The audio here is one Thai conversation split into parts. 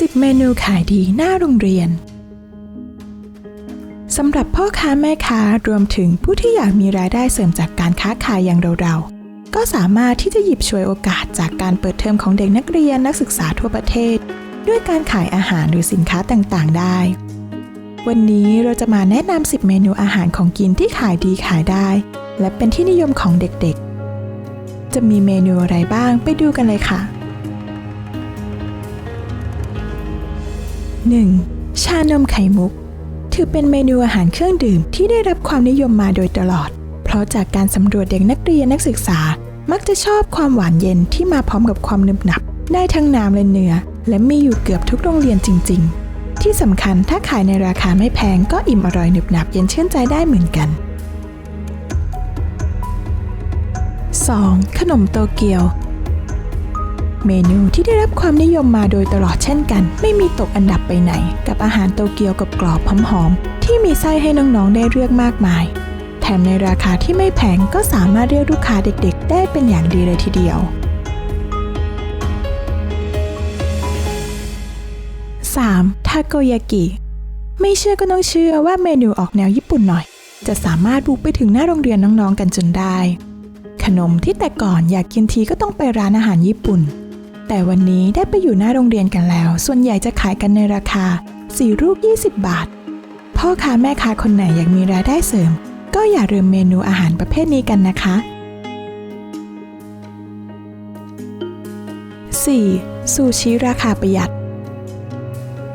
10 เมนูขายดีหน้าโรงเรียน สำหรับพ่อค้าแม่ค้ารวมถึงผู้ที่อยากมีรายได้เสริมจากการค้าขายอย่างเราๆ ก็สามารถที่จะหยิบฉวยโอกาสจากการเปิดเทอมของเด็กนักเรียนนักศึกษาทั่วประเทศ ด้วยการขายอาหารหรือสินค้าต่างๆ ได้ วันนี้เราจะมาแนะนำ 10 เมนูอาหารของกินที่ขายดีขายได้ และเป็นที่นิยมของเด็กๆ จะมีเมนูอะไรบ้างไปดูกันเลยค่ะ 1. ชานมไข่มุก ถือเป็นเมนูอาหารเครื่องดื่มที่ได้รับความนิยมมาโดยตลอด เพราะจากการสำรวจเด็กนักเรียนนักศึกษา มักจะชอบความหวานเย็นที่มาพร้อมกับความนึบหนับ ได้ทั้งน้ำและเนื้อ และมีอยู่เกือบทุกโรงเรียนจริง ๆ ที่สำคัญถ้าขายในราคาไม่แพงก็อิ่มอร่อยหนึบหนับเย็นชื่นใจได้เหมือนกัน 2. ขนมโตเกียว เมนูที่ได้รับความนิยมมาโดยตลอดเช่นกัน ไม่มีตกอันดับไปไหน กับอาหารโตเกียวกับกรอบหอมๆที่มีไส้ให้น้องๆได้เลือกมากมาย แถมในราคาที่ไม่แพงก็สามารถเรียกลูกค้าเด็กๆ ได้เป็นอย่างดีเลยทีเดียว 3. ทาโกยากิไม่เชื่อก็ต้องเชื่อว่าเมนูออกแนวญี่ปุ่นหน่อย จะสามารถบุกไปถึงหน้าโรงเรียนน้องๆกันจนได้ ขนมที่แต่ก่อนอยากกินทีก็ต้องไปร้านอาหารญี่ปุ่น แต่วันนี้ได้ไปอยู่หน้าโรงเรียนกันแล้ว ส่วนใหญ่จะขายกันในราคา 4 รูป 20 บาท พ่อค้าแม่ค้าคนไหนอยากมีรายได้เสริม ก็อย่าลืมเมนูอาหารประเภทนี้กันนะคะ 4. ซูชิราคาประหยัด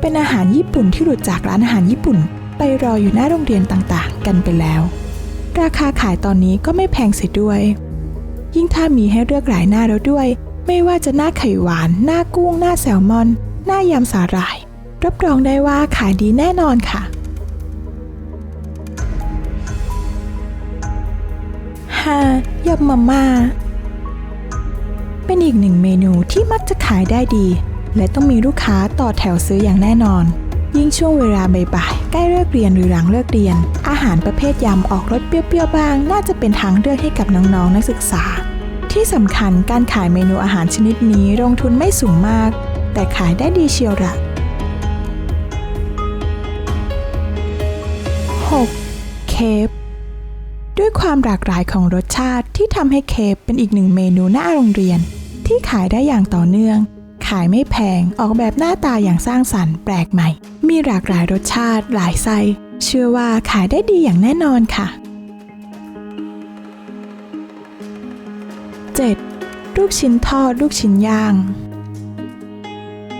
เป็นอาหารญี่ปุ่นที่หลุดจากร้านอาหารญี่ปุ่น ไปรออยู่หน้าโรงเรียนต่างๆ กันไปแล้ว ราคาขายตอนนี้ก็ไม่แพงเสียด้วย ยิ่งถ้ามีให้เลือกหลายหน้าแล้วด้วย ไม่ว่าจะหน้าไข่หวาน หน้ากุ้ง หน้าแซลมอน หน้ายำสาหร่าย รับรองได้ว่าขายดีแน่นอนค่ะ 5. ยำมาม่า เป็นอีกหนึ่งเมนูที่มักจะขายได้ดี และต้องมีลูกค้าต่อแถวซื้ออย่างแน่นอน ยิ่งช่วงเวลาบ่ายๆใกล้เลิกเรียนหรือหลังเลิกเรียน อาหารประเภทยำออกรสเปรี้ยวๆบ้าง น่าจะเป็นทางเลือกให้กับน้องๆนักศึกษา ที่สำคัญการขายเมนูอาหารชนิดนี้ลงทุนไม่สูงมาก แต่ขายได้ดีเชียวละ 6. เคฟด้วยความหลากหลายของรสชาติที่ทำให้เคฟเป็นอีกหนึ่งเมนูหน้าโรงเรียน ที่ขายได้อย่างต่อเนื่อง ขายไม่แพงออกแบบหน้าตาอย่างสร้างสรรค์แปลกใหม่ มีหลากหลายรสชาติหลายไส้เชื่อว่าขายได้ดีอย่างแน่นอนค่ะ 7. ลูกชิ้นทอดลูกชิ้นย่าง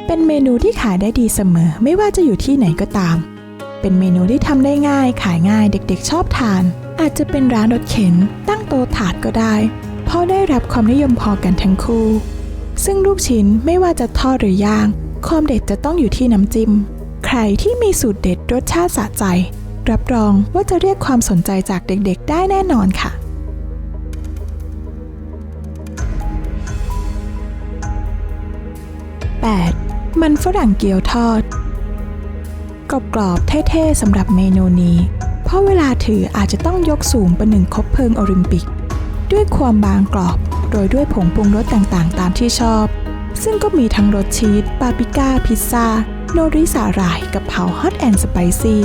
เป็นเมนูที่ขายได้ดีเสมอ ไม่ว่าจะอยู่ที่ไหนก็ตาม เป็นเมนูที่ทำได้ง่าย ขายง่ายเด็กๆ ชอบทาน อาจจะเป็นร้านรถเข็น ตั้งโต๊ะถาดก็ได้ เพราะได้รับความนิยมพอกันทั้งคู่ ซึ่งลูกชิ้นไม่ว่าจะทอดหรือย่างความเด็ดจะต้องอยู่ที่น้ำจิ้ม ใครที่มีสูตรเด็ดรสชาติสะใจ รับรองว่าจะเรียกความสนใจจากเด็กๆ ได้แน่นอนค่ะ 8. มันฝรั่งเกี๊ยวทอด กรอบๆเท่ๆสำหรับเมนูนี้ เพราะเวลาถืออาจจะต้องยกสูงประหนึ่งคบเพลิงโอลิมปิก ด้วยความบางกรอบโรยด้วยผงปรุงรสต่างๆ ตามที่ชอบ ซึ่งก็มีทั้งรสชีสปาปิก้า พิซซ่า โนริสาหร่ายกับเผาฮอตแอนด์สไปซี่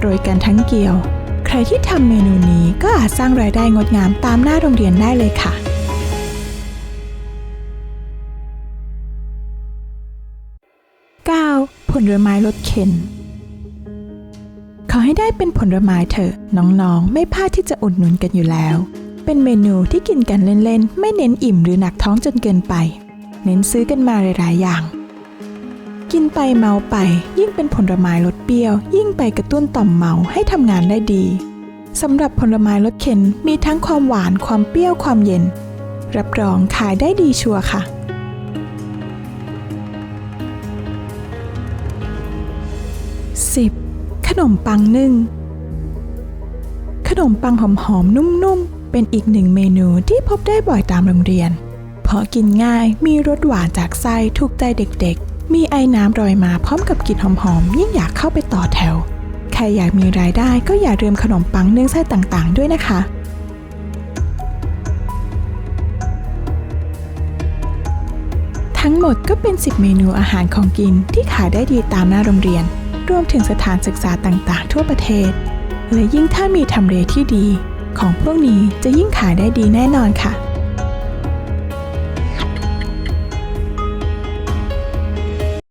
โรยกันทั้งเกี๊ยว ใครที่ทำเมนูนี้ก็อาจสร้างรายได้งดงามตามหน้าโรงเรียนได้เลยค่ะ ลไม้รสเข็น ขอให้ได้เป็นผลไม้เถอะน้องๆ ไม่พลาดที่จะอุดหนุนกันอยู่แล้ว เป็นเมนูที่กินกันเล่นๆ ไม่เน้นอิ่มหรือหนักท้องจนเกินไป เน้นซื้อกันมาหลายๆอย่าง กินไปเมาไป ยิ่งเป็นผลไม้รสเปรี้ยว ยิ่งไปกระตุ้นต่อมเมาให้ทำงานได้ดีสำหรับผลไม้รสเข็นมีทั้งความหวานความเปรี้ยวความเย็น รับรองขายได้ดีชัวร์ค่ะ ขนมปังนึ่ง ขนมปังหอมๆนุ่มๆ เป็นอีกหนึ่งเมนูที่พบได้บ่อยตามโรงเรียน เพราะกินง่ายมีรสหวานจากไส้ถูกใจเด็กๆ มีไอ้น้ำรอยมาพร้อมกับกลิ่นหอมๆ ยิ่งอยากเข้าไปต่อแถว ใครอยากมีรายได้ก็อย่าลืมขนมปังนึ่งไส้ต่างๆ ด้วยนะคะทั้งหมดก็เป็น 10 เมนูอาหารของกินที่ขายได้ดีตามหน้าโรงเรียน รวมถึงสถานศึกษาต่างๆ ทั่วประเทศ และยิ่งถ้ามีทำเลที่ดี ของพวกนี้จะยิ่งขายได้ดีแน่นอนค่ะ